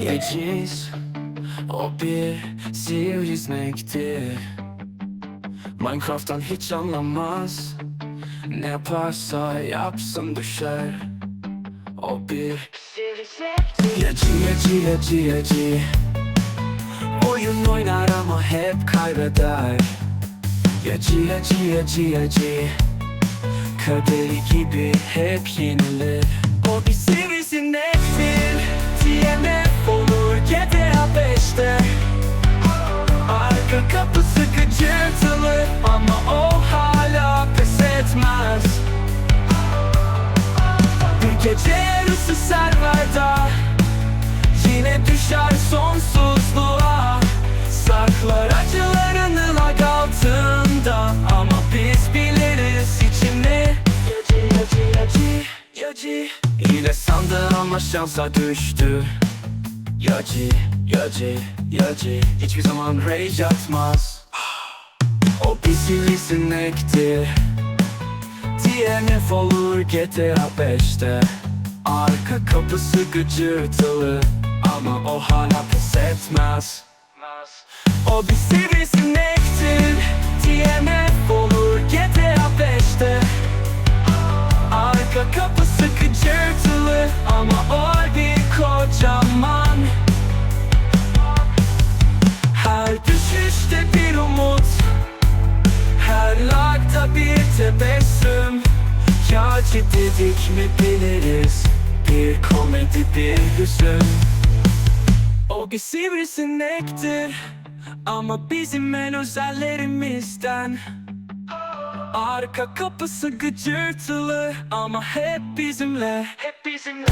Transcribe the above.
Yeciz O bir sivrisinektir Minecraft'tan hiç anlamaz. Ne yaparsa yapsın düşer. O bir Yeci yeci yeci yeci Oyun oynar ama hep kaybeder. Yeci yeci yeci yeci Kaderi gibi hep yenilir. O bir sivrisinektir TMF Ama o hala pes etmez. Bir gece yarısı serverda Yine düşer sonsuzluğa. Saklar acılarını lag altında Ama biz biliriz içinde Yacı yacı yacı yacı Yine sandı ama şansa düştü. Yacı yacı yacı Hiçbir zaman rage atmaz Bir sivrisinektir DNF olur GTA 5'te Arka kapısı gıcırtılı. Ama o hala pes etmez. O bir sivrisinektir DNF olur GTA 5'te Arka kapısı gıcırtılı. Ama o bir kocaman lagda bir tebessüm. Kağıt dedik mi biliriz. Bir komedi bir hüzün. O bir sivrisinektir Ama bizim en özellerimizden. Arka kapısı gıcırtılı. Ama hep bizimle Hep bizimle